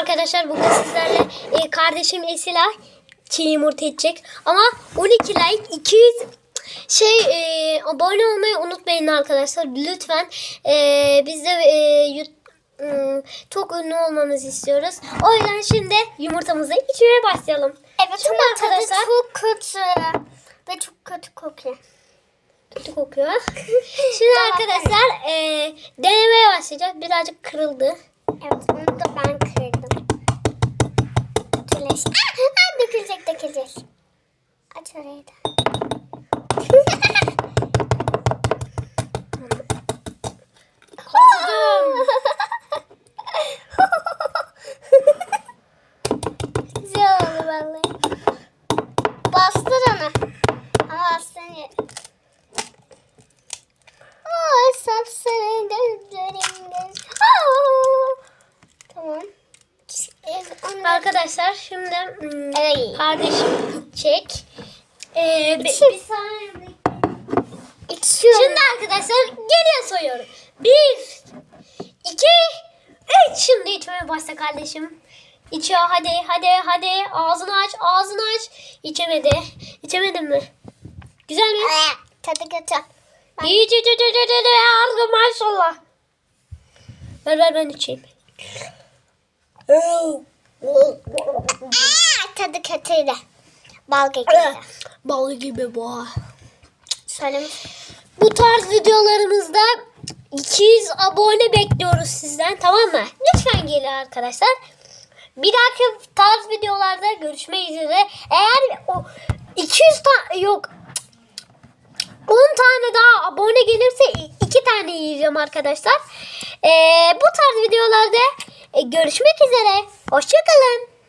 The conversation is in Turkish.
Arkadaşlar bugün sizlerle e, kardeşim Esila çiğ yumurta içecek. Ama 12 like 200 şey e, abone olmayı unutmayın arkadaşlar. Lütfen e, biz de e, ım, çok ünlü olmamızı istiyoruz. O yüzden şimdi yumurtamızı içmeye başlayalım. Evet Şimdi ama arkadaşlar çok kötü. Ve çok kötü kokuyor. kötü kokuyor. Şimdi arkadaşlar e, denemeye başlayacağız. Birazcık kırıldı. Evet onu da ben kırdım. Aç orayı da. Kızdım. Güzel oldu vallahi. Bastır onu. Ama bastırın. Aa, sapsarı gözlerim göz. Aa! Tamam. Evet, onu- Arkadaşlar şimdi ım, Ay. kardeşim çek. Ee, bir, İçim. bir saniye. İçiyorum. Şimdi arkadaşlar geriye soyuyorum. Bir, iki, üç. Şimdi içmeye başla kardeşim. İçiyor hadi hadi hadi. Ağzını aç ağzını aç. İçemedi. İçemedin mi? Güzel mi? Tadı kötü. İyi iç iç iç iç iç. Ağzı maşallah. Ver ver ben içeyim. Aa, tadı kötüydü. Bal gibiydi. Bal gibi bu. Söylemiş. Bu tarz videolarımızda 200 abone bekliyoruz sizden tamam mı? Lütfen gelin arkadaşlar. Bir dahaki tarz videolarda görüşmek üzere. Eğer o 200 tane yok 10 tane daha abone gelirse 2 tane yiyeceğim arkadaşlar. Ee, bu tarz videolarda e, görüşmek üzere. Hoşçakalın.